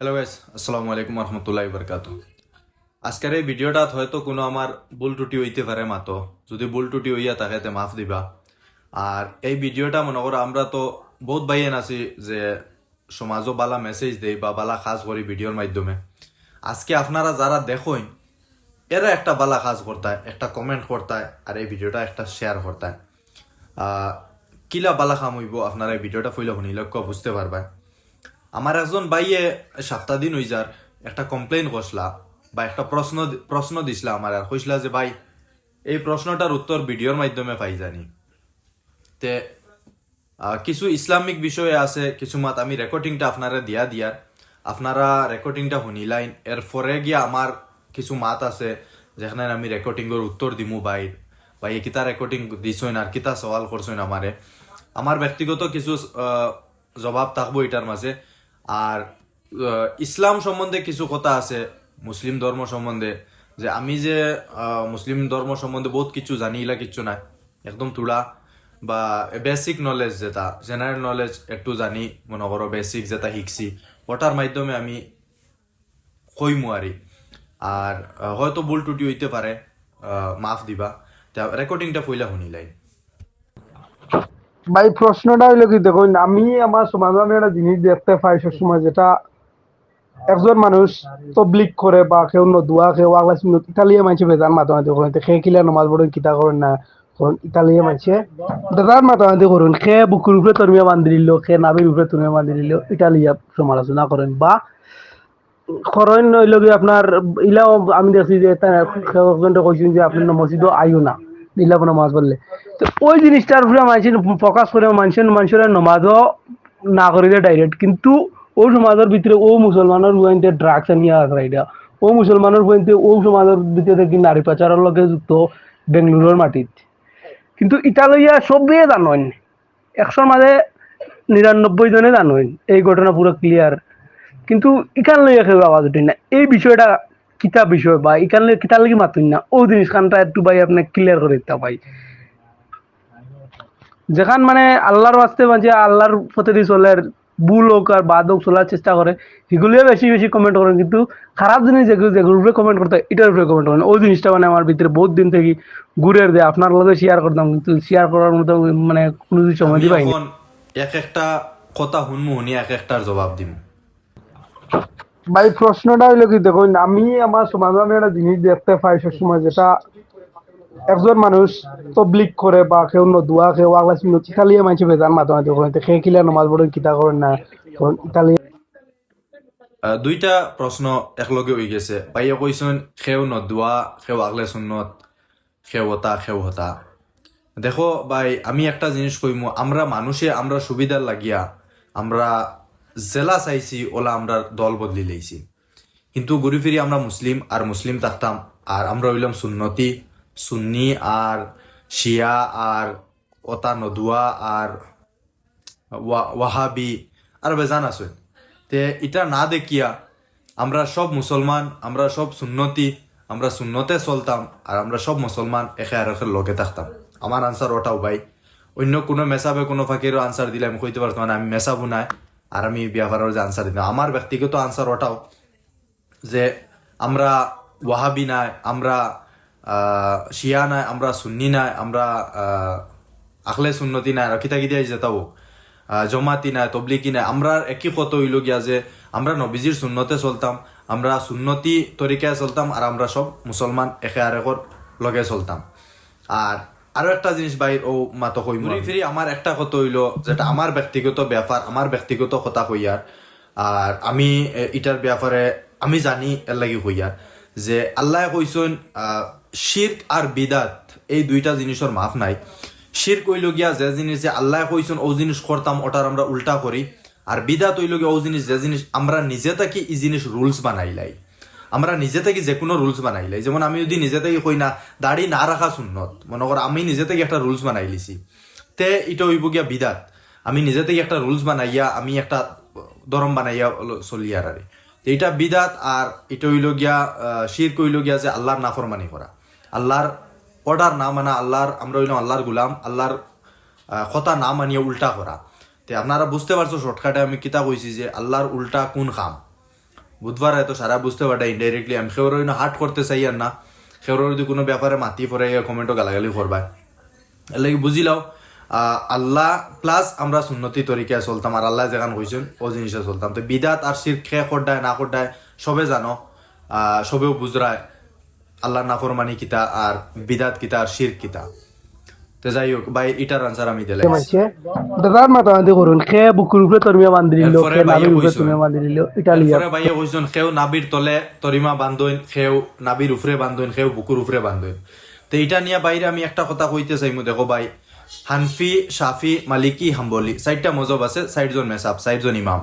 Hello guys আসসালামু আলাইকুম রহমতুল্লাহ বরকাত আজকের এই ভিডিওটাত হয়তো কোনো আমার ভুল ত্রুটি হইতে পারে মাতো যদি ভুল ত্রুটি হইয়া থাকে, তে মাফ দিবা। আর এই ভিডিওটা মনে করো, আমরা তো বহুত বাইয়েন আছি যে সমাজও বালা মেসেজ দেই বা বালা কাজ করি ভিডিওর মাধ্যমে। আজকে আপনারা যারা দেখোই এরা একটা বালা কাজ করতায়, একটা কমেন্ট করতায়, আর এই ভিডিওটা একটা শেয়ার করতায়। কিলা বালা খাম হইব, আপনারা এই ভিডিওটা ফইলে শুনি, লক্ষ্য বুঝতে পারবা আমার একজন ভাইয়ে সাতটা দিন হই যার একটা কমপ্লেন করছিলা বা একটা প্রশ্ন প্রশ্ন দিছিলা আমার আর কইসলা যে, ভাই, এই প্রশ্নটার উত্তর ভিডিওর মাধ্যমে পাই জানি। তে কিছু ইসলামিক বিষয়ে আছে, কিছু মাত আমি রেকর্ডিংটা আপনারা দিয়া দিয়ার। আপনারা রেকর্ডিংটা শুনিলাইন এর পরে গিয়া আমার কিছু মাত আছে, যেখানে আমি রেকর্ডিংয়ের উত্তর দিমু ভাই। ভাই কিতা রেকর্ডিং দিছইন আর কিতা সওয়াল করছইন আমারে আমার ব্যক্তিগত কিছু জবাব থাকব এটার মাঝে আর ইসলাম সম্বন্ধে কিছু কথা আছে, মুসলিম ধর্ম সম্বন্ধে, যে আমি যে মুসলিম ধর্ম সম্বন্ধে বহুত কিছু জানি, ইলা নাই। একদম তুলা বা বেসিক নলেজ যেটা জেনারেল নলেজ একটু জানি, মনে করো বেসিক যেটা শিখছি, ওটার মাধ্যমে আমি কইমু আরি আর হয়তো ভুল টুটি হইতে পারে মাফ দিবা। রেকর্ডিংটা ফইলা শুনিলাই। ভাই, প্রশ্নটা হইল কি দেখুন, আমি আমার সমাজে আমি একটা জিনিস দেখতে পাই সবসময়, যেটা একজন মানুষ তবলিক করে বা কেউ নদুয়া, কেউ ইতালিয়া মানছে বেজান মাতামাতি করেন সে কিলা নমাজ পড়েন, কিতা করেন না করেন ইতালিয়া বেজান মাতামাতি করুন বুকুর উপরে বান্ধি দিল, সে নাবির উপরে তরমিয়া বান্ধি দিল, ইতালিয়া সমালোচনা করেন বা খরণ হইল কি আপনার, ইলাও আমি দেখছি যে একজনটা কইছেন যে আপনি মসজিদও আইও না। ইলা নামাজ পড়লে তো ওই জিনিসটার উপরে মানুষের ফোকাস করে মানুষের মানুষের নমাজও না করে দেয় ডাইরেক্ট কিন্তু ও সমাজের ভিতরে ও মুসলমানের বইতে ড্রাগস নিয়ে আসে এটা। ও মুসলমানের বইতে ও সমাজের ভিতরে দেখি নারী পাচারের লগে যুক্ত বেঙ্গলোরের মাটিত। কিন্তু ইতালিয়া সবেই জানেন একশোর মাঝে নিরানব্বই জনে জানেন এই ঘটনা পুরো ক্লিয়ার কিন্তু ইকান লইয়া কেউ আওয়াজ উঠেন না। এই বিষয়টা কিতা বিষয় বা ইকান লইয়া কিতা লাগি মাতুন না। ও জিনিস খানটা একটু ভাই আপনি ক্লিয়ার করে দিতে ভাই যেখান মানে আল্লাহর ওয়াস্তে মানে আল্লাহর পথে দিয়ে চলে ভুল হোক আর বাদ হোক চলার চেষ্টা করে সেগুলিও বেশি বেশি কমেন্ট করেন। কিন্তু খারাপ জিনিস যেগুলো যেগুলোর উপরে কমেন্ট করতে এটার উপরে কমেন্ট করেন। ওই জিনিসটা মানে আমার ভিতরে বহুত দিন থেকে ঘুরে দেয়। আপনার লগে শেয়ার করতাম কিন্তু শেয়ার করার মতো মানে কোনো কিছু সময় দিবাই এক একটা কথা শুনমু শুনি এক একটার জবাব দিম। ভাই, প্রশ্নটা হইল কি দেখুন, আমি আমার সমাজে আমি একটা জিনিস দেখতে পাই সবসময়, যেটা একজন মানুষ তবলিক করে বা কেউ নদুয়া, কেউ আগলা সুন্নত ইতালিয়া মানছে বেজান মাতামাতি করেন সে কিলা নমাজ পড়েন কিতা করেন না? ইতালিয়া দুইটা প্রশ্ন একলগে হয়ে গেছে। ভাইয়া কইছেন খেও নদুয়া, খেও আগলে সুন্নত, খেও হতা খেও হতা। দেখো ভাই, আমি একটা জিনিস কইমু, আমরা মানুষে, আমরা সুবিধার লাগিয়া, আমরা জেলা চাইছি ওলা আমরা দল বদলি লাইছি কিন্তু ঘুরি ফিরি আমরা মুসলিম আর মুসলিম থাকতাম আর আমরা হইলাম সুন্নতি, সুন্নি আর শিয়া আর ওতা নদুয়া আর ওয়াহাবি আর বেজান আছে। তে এটা না দেখিয়া আমরা সব মুসলমান আমরা সব সুন্নতি, আমরা সুন্নতে চলতাম আর আমরা সব মুসলমান একে আর একের লগে থাকতাম। আমার আনসার ওটাও ভাই। অন্য কোনো মেসাবে কোনো ফাঁকিরও আনসার দিলে আমি কইতে পারতাম না, আমি মেসাবো নাই আর আমি বিয়াফারের যে আনসার দিতাম আমার ব্যক্তিগত আনসার ওটাও যে আমরা ওয়াহাবি নাই, আমরা শিয়া নাই, আমরা সুন্নি নাই, আমরা আখলে সুন্নতি নাই রকিতা গিদিয়াই যেতাও জমাতি নাই তবলিকি নাই। আমরা একই কত হইল গিয়া যে আমরা নবীজির সুন্নতে চলতাম, আমরা সুন্নতি তরিকায় চলতাম আর আমরা সব মুসলমান একে আরেকর লগে চলতাম। আর আরও একটা জিনিস বাইর ও মাত কইম ঘুরি ফিরি আমার একটা কথা হইল যেটা আমার ব্যক্তিগত ব্যাপার আমার ব্যক্তিগত কথা হইয়ার। আর আমি এ, ইটার ব্যাপারে আমি জানি এর লাগি হইয়ার। যে আল্লাহ কইসন শির্ক আর বিদাত এই দুইটা জিনিসের মাফ নাই। শির্ক হইল গিয়া যে জিনিস যে আল্লাহ কইসন ও জিনিস করতাম ওটার আমরা উল্টা করি। আর বিদাত হইল গিয়া ও জিনিস যে জিনিস আমরা নিজে থাকি ই জিনিস রুলস বানাইলাই। আমরা নিজে থেকে যে কোনো রুলস বানাইলাই যেমন আমি যদি নিজে থেকে কই না, দাড়ি না রাখা সুন্নত। মনে কর আমি নিজে থেকে একটা রুলস বানাই লিছি। তে এটা হইব গিয়া বিদাত। আমি নিজে থেকে একটা রুলস বানাইয়া, আমি একটা ধরম বানাইয়া চলি আর এটা বিদাত আর এটা হইল গিয়া শির কইল গিয়া যে আল্লাহর নাফরমানি করা আল্লাহর অর্ডার না মানা আল্লাহর আমরা হইলাম আল্লাহর গুলাম আল্লাহর কথা না মানিয়ে উল্টা করা তে আপনারা বুঝতে পারছ শর্টকাটে আমি কিতা কইছি যে আল্লাহর উল্টা কোন খাম বুধবার হয়তো সারা বুঝতে পারে ইনডাইরেক্টলি আমি সেওর হার্ট করতে চাই আর না। সেওর যদি কোনো ব্যাপারে মাতি পরে কমেন্টও গালাগালি করবা। এর লাগি বুঝিলাও আহ, আল্লাহ প্লাস আমরা সুন্নতি তরিকায় চলতাম আর আল্লাহ যেখান কইছেন ও জিনিসে চলতাম। তো বিদাত আর শির খে খড্ডায় না খড্ডায় সবে জানো সবেও বুঝরায় আল্লাহ নাফরমানি কিতা আর বিদাত কিতা আর শির কিতা। তো যাই হোক ভাই এটার আনসার আমি দিলাই মানছে দাদার মাতামাতি করুন খে বুকুর উপরে তরমিয়া বান্ধি দিল খে নাবির উপরে কইছো। বান্ধি দিল ইটালিয়া এরপরে ভাইয়া কইছেন খেউ নাবির তলে তরিমা বান্ধইন খেউ নাবির উফরে বান্ধইন খেউ বুকুর উফরে বান্ধইন। তো এটা নিয়ে বাইরে আমি একটা কথা কইতে চাইমু দেখো ভাই হানফি শাফি মালিকি হাম্বলি চারটা মজব আছে চারজন মেসাব চারজন ইমাম।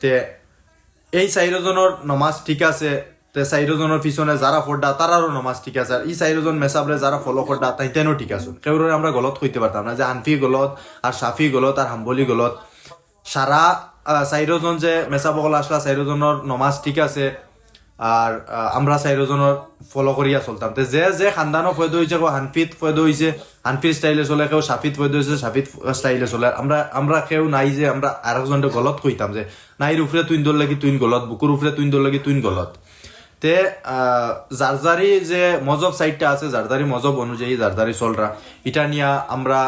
তে এই চাইরজনের নমাজ ঠিক আছে তে চাইরজনের পিছনে যারা ফোড্ডা তারারও নমাজ ঠিক আছে। আর ই চাইরজন মেসাবরে যারা ফলো ফোড্ডা তাইতেনও ঠিক আছে। কেউরে আমরা গলত কইতে পারতাম না যে হানফি গলত আর শাফি গলত আর হাম্বলি গলত। সারা আহ, চাইরজন যে মেসাবকল আসলা চাইরজনের নমাজ ঠিক আছে আর আমরা চাইরজনের ফলো করিয়া চলতাম। তে যে যে খানদানো ফয়দা হয়েছে কেউ হানফিত ফয়দা হয়েছে হানফির স্টাইলে চলে কেউ সাফিত ফয়দা হয়েছে সাফিত স্টাইলে চলে। আমরা আমরা কেউ নাই যে আমরা আরেকজনকে গলত কইতাম যে নাইর উপরে তুইন দল লাগি তুইন গলত বুকুর উপরে তুইন দল লাগি তুইন গলত। তে জারজারি যে মজব সাইডটা আছে জারজারি মজব অনুযায়ী জারজারি চলরা এটা নিয়া আমরা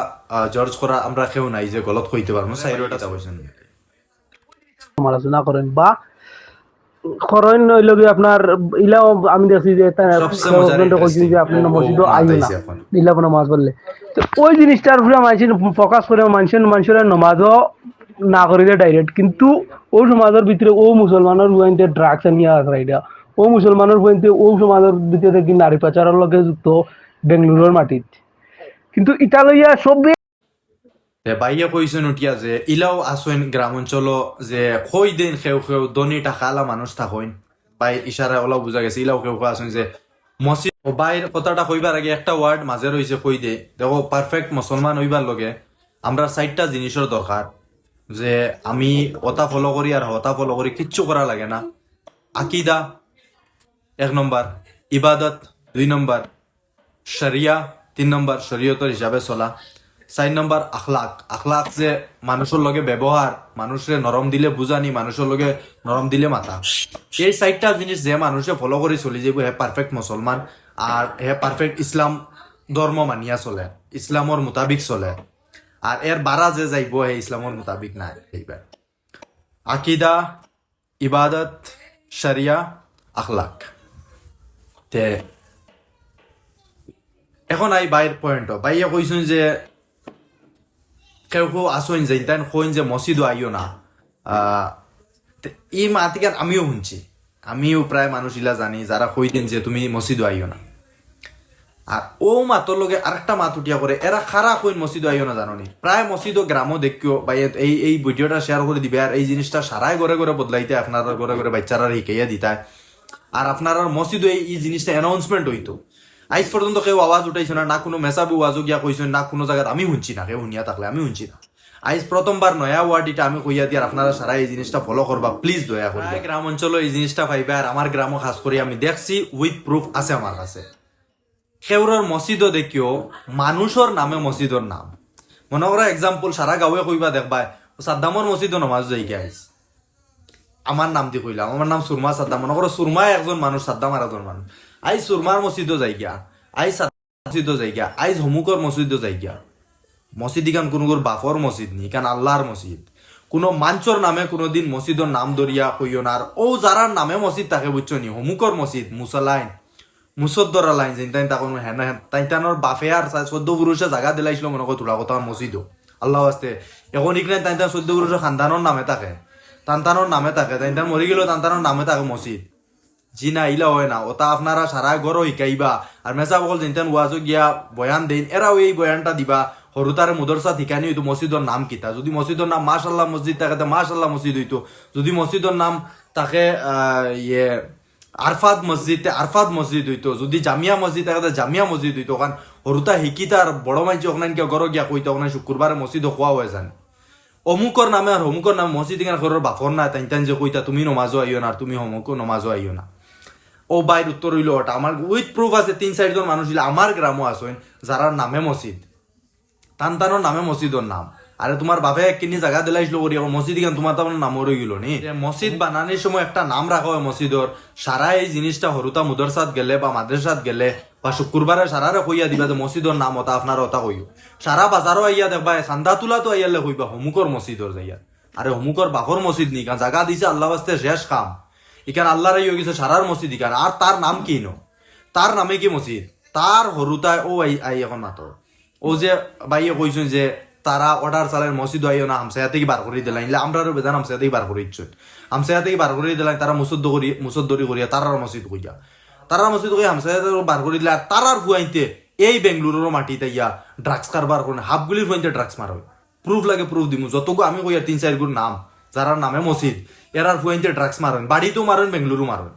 জর্জ করা আমরা কেউ নাই যে গলত কইতে পারব। সাইরোটা বলছেন সমালোচনা করেন বা করেন কি আপনার ইলাও আমি দেখছি যে যে। আপনি মসজিদ মাত না। ইলা নামাজ তো ওই জিনিসটার উপরে মানুষ ফোকাস করে মানুষের মানুষের নামাজও না করিলে ডাইরেক্ট কিন্তু ও সমাজের ভিতরে ও মুসলমানের ড্রাগস নিয়ে আসে এটা ও মুসলমানের বুঝাইতে ও সমাজের ভিতরে কি নারী পাচারের লগে যুক্ত বেঙ্গলুরুর মাটিত। কিন্তু ইটা সবে বাইয়ে কইছেন উঠিয়া যে, ইলাও আসেন গ্রাম অঞ্চল যে কই দিন খেউ খেউ দনি টাকালা মানুষ থাকইন। বাই ইশারা ওলা বুঝা গেছে, ইলাও কেউ কেউ আসেন যে, মসজিদ বাইর কথাটা কইবার আগে একটা ওয়ার্ড মাঝে রইছে কই দে। দেখো পারফেক্ট মুসলমান হইবার লগে আমরা চারটা জিনিসের দরকার যে, আমি ওটা ফলো করি আর হতা ফলো করি কিচ্ছু করা লাগে না। আকিদা এক নম্বর ইবাদত, দুই নম্বর শরিয়া, তিন নম্বর শরীয়তর হিসাবে চলা। চার নম্বর আখলাক। আখলাক যে মানুষের লগে ব্যবহার মানুষের নরম দিলে বুঝানি মানুষের লগে নরম দিলে মাথা এই চারটা জিনিস যে মানুষে ফলো করে চলি যাব, হে পারফেক্ট মুসলমান আর হে পারফেক্ট ইসলাম ধর্ম মানিয়া চলে ইসলামর মোতাবিক চলে। আর এর বারা যে যাইব হে ইসলামর মোতাবিক নাই এইবার আকিদা, ইবাদত শরিয়া আখলাক। তে, এখন আই বাইর পয়েন্ট বাইয়ে কইছেন যে, কেউ কেউ আসইন যে তাই কইন যে মসজিদও আইও না। এই মাতিকার আমিও শুনছি। আমিও প্রায় মানুষ ইলা জানি যারা কই দিন যে তুমি মসজিদও আইও না। আর ও মাতর লগে আরেকটা মাত উঠিয়া করে এরা খারা কইন মসজিদ আইও না জাননি। প্রায় মসজিদ গ্রামও দেখিও বা এই এই ভিডিওটা শেয়ার করে দিবে। আর এই জিনিসটা সারাই ঘরে ঘরে বদলাইতে আপনারা ঘরে ঘরে বাচ্চারা শিখাইয়া দিতায় আর আপনার মসজিদে এই এই জিনিসটা অ্যানাউন্সমেন্ট হইতো। আইজ পর্যন্ত কেউ আওয়াজ উঠাইছে না না কোনো মেসাবু আওয়াজও গিয়া কইছেন না কোনো জায়গায় আমি শুনছি না, কেউ শুনিয়া থাকলে আমি শুনছি না। আইজ প্রথমবার নয়া ওয়ার্ড এটা আমি কইয়া দিয়ে আপনারা সারা এই জিনিসটা ফলো করবা প্লিজ দয়া করে গ্রাম অঞ্চলে এই জিনিসটা পাইবে আর আমার গ্রামও খাস করে আমি দেখছি উইথ প্রুফ আছে আমার কাছে। সেউরর মসজিদও দেখিও মানুষের নামে মসজিদর নাম। মনে করো এক্সাম্পল সারা গাঁৱে কইবা দেখবা সাদ্দামর মসজিদও নমাজ যাই আইস আমার নাম দি কইলাম, আমার নাম সুরমা সাদ্দাম, মনে করো সুরমা একজন মানুষ, সাদ্দাম আর একজন মানুষ। আই সুরমার মসজিদও যাই গিয়া, আই সাদ্দাম মসজিদও যাই গিয়া আইজ হমুকর মসজিদও যাই গিয়া। মসজিদ ইখান কোনো কোন বাফর মসজিদ নি কারণ আল্লাহর মসজিদ কোনো মাঞ্চর নামে কোনোদিন মসজিদর নাম দরিয়া কইও না ও যারার নামে মসজিদ তাকে বুঝছ নি হমুকর মসজিদ মুসালাইন মুসদ্দর লাইন, যেন তাই তখন হেন হেন তাই তানোর বাফে আর চোদ্দ পুরুষে জায়গা দিলাইছিল, মনে করো তোলা কথা মসজিদও আল্লাহ আসতে এখন ইকনে তাই তার চোদ্দ পুরুষের খানদানোর নামে থাকে। তান্তানোর নামে থাকে। তাই তার মরি গেল তান্তানোর নামে থাকে মসজিদ জি না ইলা হয় না। ওটা আপনারা সারা ঘর শিকাইবা। আর মেসা বকল যেন ওয়াজো গিয়া বয়ান দেন এরাও এই বয়ানটা দিবা। সৰুতাৰে মদৰচা ঠিকানি হইতো মছজিদৰ নাম কিতা। যদি মছজিদৰ নাম মাশাল্লাহ মছজিদ থাকে, তে মাশাল্লাহ মছজিদ হইতো যদি মছজিদৰ নাম তাকে ইয়ে আরফাত মসজিদ আরফাত মসজিদ হইতো যদি জামিয়া মসজিদ থাকে জামিয়া মসজিদ হইতো কারণ সৰুতা শিকি তাৰ বড় মাইজি অকনান কিয় ঘৰ গিয়া কইতো অকনান শুক্ৰবাৰে মছজিদ খোৱা হয় জান অমুকৰ নামে আৰু অমুকৰ নামে মছজিদ এখানে ঘৰৰ বাপৰ নাই তাই তাই যে কইতা, তুমি নমাজো আইও না আর তুমি অমুকো নমাজো আইও না। ও বাইর উত্তর হইল ওটা আমার উইথ প্রুফ আছে, তিন চারজন মানুষ হইলে আমার গ্রামও আসেন যারার নামে মসজিদ তান্তানোর নামে মসজিদর নাম। আরে তোমার বাপে কিনি জায়গা দিলাইছিল এখন মসজিদ কেন তোমার তো নাম রয়ে গেল নি? মসজিদ বানানোর সময় একটা নাম রাখা হয় মসজিদর সারা এই জিনিসটা হরুতা মুদরসাত গেলে বা মাদ্রাসাত গেলে বা শুক্রবারে সারারে কইয়া দিবা যে মসজিদর নাম ওটা আপনার ওটা কইও সারা বাজারও আইয়া দেখবা চান্দা তুলা তো আইয়ালে কইবা হমুকর মসজিদর যাইয়া আরে হমুকর বাপর মসজিদ নি কারণ জায়গা দিছে আল্লাহ বাস্তে শেষ কাম। ইখান আল্লাহর ইয়ে গেছে সারার মসজিদ ইখান আর তার নাম কি নো তার নামে কি মসজিদ তার হরুতায় ও আই আই এখন মাতো ও যে বাইয়ে কইছেন যে তারা অর্ডার চালেন মসজিদ আইও না হামসায়া থেকে বার করে দিলাম ইলে আমরা বেজান হামসায়া থেকে বার করে ইচ্ছুন হামসায়া থেকে বার করে দিলাম তারা মুসদ্দ করি মুসদ্দরি করিয়া তারার মসজিদ কইয়া তারার মসজিদ কইয়া হামসায়া বার করে দিলে তারার ফুয়াইতে এই বেঙ্গলুরুর মাটিতে ইয়া ড্রাগস কারবার করে হাফগুলির ফুয়াইতে ড্রাগস মার প্রুফ লাগে প্রুফ দিমু। যতগু আমি কইয়া তিন চার গুর নাম যারার নামে মসজিদ এরার ফুয়াইতে ড্রাগস মারেন বাড়িতেও মারেন বেঙ্গলুরু মারেন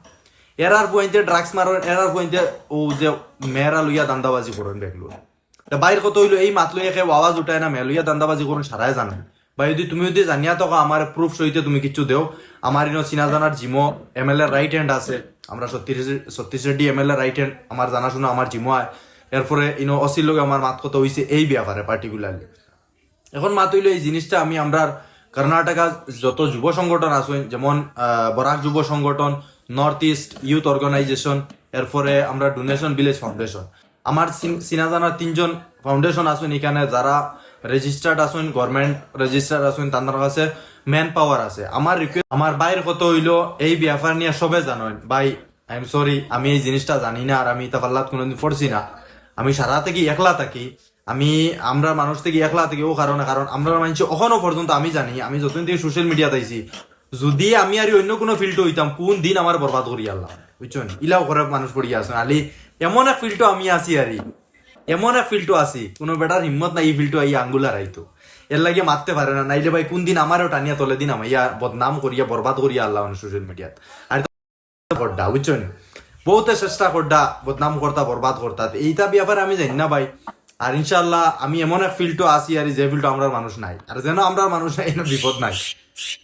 এরার ফুয়াইতে ড্রাগস মারেন এরার ফুয়াইতে ও যে মেয়েরা লইয়া দান্দাবাজি করেন বেঙ্গলুরু তা বাইর কত হইল, এই মাত লইয়া খেয়ে আওয়াজ উঠায় না মেলইয়া দান্দাবাজি করুন সারাই জানেন বা যদি তুমি যদি জানিয়া তো আমার প্রুফ সহিতে তুমি কিছু দেও। আমার ইনো চিনা জানার জিমো, এম এল এর রাইট হ্যান্ড আছে। আমরা Satish Satish Reddy M L A right hand আমার জানাশোনা, আমার জিমো হয় এরপরে ইনো অসির লোক আমার মাত কথা হইছে এই ব্যাপারে পার্টিকুলারলি এখন মাত হইল এই জিনিসটা আমি আমরা কর্ণাটকা যত যুব সংগঠন আছে, যেমন বরাক যুব সংগঠন নর্থ ইস্ট ইউথ অর্গানাইজেশন এরপরে আমরা ডোনেশন ভিলেজ ফাউন্ডেশন আমার চিন- জানার তিনজন ফাউন্ডেশন আছেন এখানে যারা রেজিস্টার্ড আছেন গভর্নমেন্ট রেজিস্টার্ড আসুন তাদের কাছে ম্যান পাওয়ার আছে। আমার রিকোয়েস্ট আমার বাইর কত হইল, এই ব্যাপার নিয়ে সবে জানেন ভাই আই এম সরি আমি এই জিনিসটা জানি না আর আমি তাফাল্লাত কোনোদিন পড়ছি না। আমি সারা থেকে একলা থাকি, আমি আমরা মানুষ থেকে একলা থাকি, ও কারণে কারণ আমরা মানুষ এখনও পর্যন্ত আমি জানি, আমি যতদিন থেকে সোশ্যাল মিডিয়াতে আইছি যদি আমি আর অন্য কোনো ফিল্ড হইতাম, কোন দিন আমার বরবাদ করি আল্লাহ। বুঝছেন ইলাও করে মানুষ পড়িয়া আছে আলি এমন এক ফিল্ডও আমি আছি আরি এমন এক ফিল্ডও আছি, কোনো বেটার হিম্মত নাই এই ফিল্ডও এই আঙ্গুলার আইতো এর লাগে মারতে পারে না, নাইলে ভাই কোন দিন আমারও টানিয়া তলে দিন আমাইয়া বদনাম করিয়া, বরবাদ করিয়া আল্লাহ সোশ্যাল মিডিয়াত আর করডা বুঝছেন বহুতে চেষ্টা করডা, বদনাম করতা, বরবাদ করতা। এইটা ব্যাপারে আমি জানি না ভাই। আর ইনশাল্লাহ আমি এমন এক ফিল্ডও আছি আর যে ফিল্ডও আমরা মানুষ নাই। আর যেন আমরা মানুষ নাই, এনে বিপদ নাই।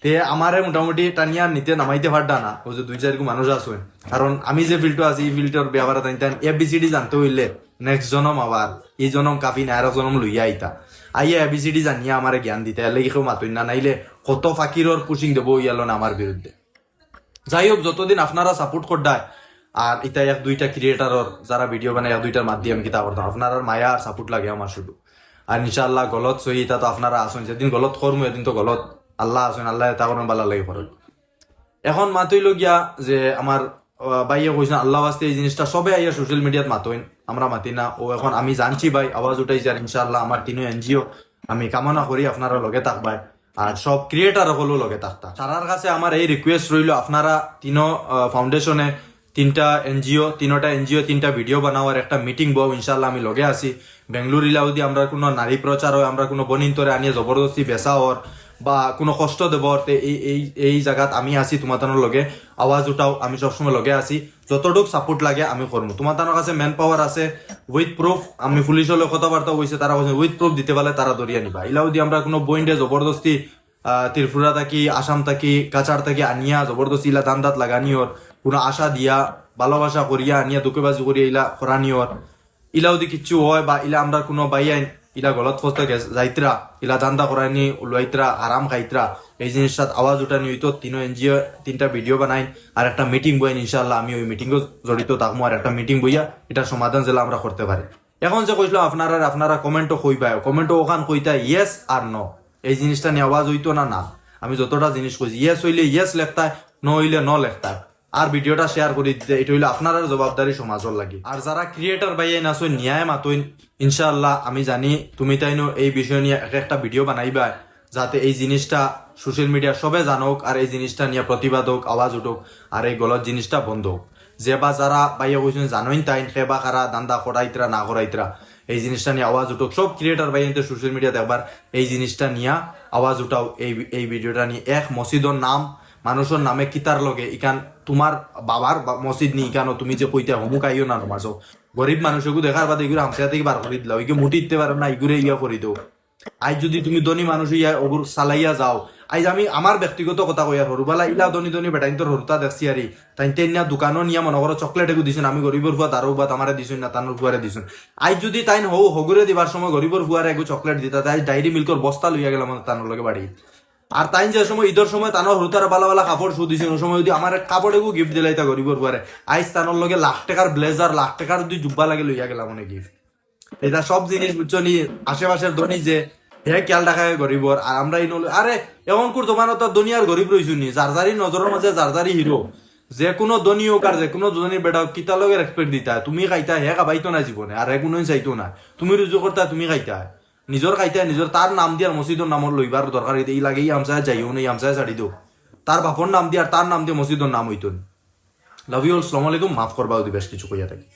তে আমারে মোটামুটি টানিয়া নিতে নামাইতে পারডা না, ও যে দুই চারগু মানুষ আছে কারণ আমি যে ফিল্ডও আছি, এই ফিল্ডের ব্যাপারে তাই তাই এবিসিডি জানতে হইলে নেক্সট জনম আবার। এই জনম কাফি না আর জনম লইয়া আইতা আইয়া এবিসিডি জানিয়া আমারে জ্ঞান দিতে। এলে কেউ মাতুই না নাইলে কত ফাকিরর পুশিং দেবো ইয়ালো না আমার বিরুদ্ধে যাই হোক যতদিন আপনারা সাপোর্ট করডায় আর এটা এক দুইটা ক্রিয়েটারর যারা ভিডিও বানায় এক দুইটার মাধ্যমে আমি কিতা করতাম আপনার মায়া আর সাপোর্ট লাগে আমার শুধু। আর ইনশাআল্লাহ গলত সহি এটা তো আপনারা আসুন যেদিন গলত করমু এদিন তো গলত। আল্লাহ আসুন আল্লাহ এটা কোনো বালা লাগে করুন এখন মাতইল গিয়া যে আমার বাইয়ে কইছেন আল্লাহ বাস্তে এই জিনিসটা সবে আইয়া সোশ্যাল মিডিয়াত মাতইন। আমরা মাতি না। ও এখন আমি জানছি ভাই, আওয়াজ উঠাইছে আর ইনশাআল্লাহ আমার তিনো এনজিও। আমি কামনা করি আপনারা লগে থাকবাই আর সব ক্রিয়েটার হলো লগে থাকতা সারার কাছে আমার এই রিকোয়েস্ট রইল, আপনারা তিনো ফাউন্ডেশনে তিনটা এনজিও তিনটা এনজিও, তিনটা ভিডিও বানাওয়ার একটা মিটিং বউ ইনশাল্লাহ আমি লগে আছি। বেঙ্গলোর ইলাউদি, আমরা কোনো নারী প্রচার হয়, আমরা কোনো বনিন্তরে আনিয়ে জবরদস্তি বেচা হর বা কোনো কষ্ট দেব এই এই এই জায়গাত আমি আছি তোমার লগে আওয়াজ উঠাও, আমি সবসময় লগে আছি। যতটুক সাপোর্ট লাগে, আমি করব তোমার কাছে ম্যান পাওয়ার আছে উইথ প্রুফ আমি পুলিশের লগে কথাবার্তা হয়েছে তারা কৈছে উইথ প্রুফ দিতে পারলে তারা ধরিয়া নিবা। ইলাউদি আমরা কোনো বইন্ডে জবরদস্তি ত্রিপুরা থাকি, আসাম থাকি কাছার থাকি আনিয়া জবরদস্তি ইলা দান্দাত লাগানিওর কোনো আশা দিয়া, ভালোবাসা করিয়া আনিয়া দুকেবাজি করিয়া ইলা করানিওর ইলা যদি কিচ্ছু হয় বা ইলা আমরা কোনো বাইয়াইন ইলা গলত ফস্তে যাইতরা, ইলা দান্দা করাইনি উলাইতরা আরাম খাইতরা। এই জিনিসটাত আওয়াজ উঠানি হইতো তিনো এনজিও তিনটা ভিডিও বানাইন আর একটা মিটিং বইন ইনশাল্লাহ আমি ওই মিটিংও জড়িত থাকব আর একটা মিটিং বইয়া এটা সমাধান যেলা আমরা করতে পারি। এখন যে কইছিল আপনারা আপনারা কমেন্টও কইবাই। কমেন্টও ওখান কইতা ইয়েস আর ন এই জিনিসটা নিয়ে আওয়াজ হইতো না না? আমি যতটা জিনিস কইছি ইয়েস হইলে ইয়েস লেখতায় ন হইলে ন লেখতায় আর ভিডিওটা শেয়ার করে দিতে এটা হইল আপনার জবাবদারি সমাজের লাগে। আর যারা ক্রিয়েটার বাইয়াই নাচই ন্যায় মাতইন ইনশাআল্লাহ আমি জানি তুমি তাইনো এই বিষয় নিয়ে এক একটা ভিডিও বানাইবা, যাতে এই জিনিসটা সোশ্যাল মিডিয়া সবে জানুক আর এই জিনিসটা নিয়ে প্রতিবাদ হোক, আওয়াজ উঠুক, আর এই গলত জিনিসটা বন্ধ হোক। যে বা যারা বাইয়া কইছেন জানোইন তাইন, সে বা খারা, দান্দা করাইতরা না করাইতরা এই জিনিসটা নিয়ে আওয়াজ উঠুক। সব ক্রিয়েটার বাইয়াইতে সোশ্যাল মিডিয়াতে একবার এই জিনিসটা নিয়ে আওয়াজ উঠাও, এই এই ভিডিওটা নিয়ে। এক মসজিদর নাম মানুষের নামে কিতার লগে ইকান তোমার বাবার মসজিদ নি ইকানো তুমি যে কইতে হমুক আইও না নমাজ গরিব মানুষকে দেখার বাদে এগুলো হামসা থেকে বার করে দিলাও এগুলো মুটি দিতে পারো না এগুলো ইয়া করে দেও। আজ যদি তুমি ধনী মানুষ ইয়া ওগুলো চালাইয়া যাও আইজ আমি আমার ব্যক্তিগত কথা কই আর সৰুবেলা ইলা ধনী ধনী বেটাইন্তর সৰুতা দেখছি আরি তাই তেনিয়া দোকানো নিয়া মনে করো চকলেট একো দিছুন, আমি গরিবর ফুয়া তারও বা তামারে দিছুন না তানোর ফুয়ারে দিছুন। আইজ যদি তাইন হৌ হগুরে দিবার সময় গরিবর ফুয়ারে একো চকলেট দিতা, তাই ডায়েরি মিল্কর বস্তা লইয়া গেলাম তানোর লগে বাড়ি আর তাই যে সময় ঈদের সময় তানোর হরুতার বালা বালা কাপড় শু ওই সময় যদি আমার কাপড় একো গিফট দিলাই তা গরিবর ফুয়ারে আইজ তানোর লগে লাখ টাকার ব্লেজার লাখ টাকার দুই জুব্বা লাগে লইয়া গেলাম মানে গিফট এটা সব জিনিস বুঝছ নি আশেপাশের ধনী যে, হে খেয়াল রাখা গরিবর আর আমরা এই নলে আরে এমন কোর তোমার তো দুনিয়ার গরিব রইছু নি? যার যারি নজরের মাঝে যার যারি হিরো যে কোনো ধনী হোক আর যে কোনো ধনী বেটা কিতা লগে রেসপেক্ট দিতা তুমি খাইতা, হে খাবাইতো না জীবনে আর হে কোনো চাইতো না তুমি রুজু করতা তুমি খাইতা। নিজর খাইতে নিজের তার নাম দিয়ার মসজিদর নামর লইবার দরকার এই লাগে ই আমসায় যাইও না আমচাই ছাড়ি তাৰ তার বাপর নাম দিয়ার তার নাম দিয়ে মসজিদর নাম হইতন। লাভ ইউ আসসালামু আলাইকুম, মাফ করবা বেশ কিছু কইয়া থাকি।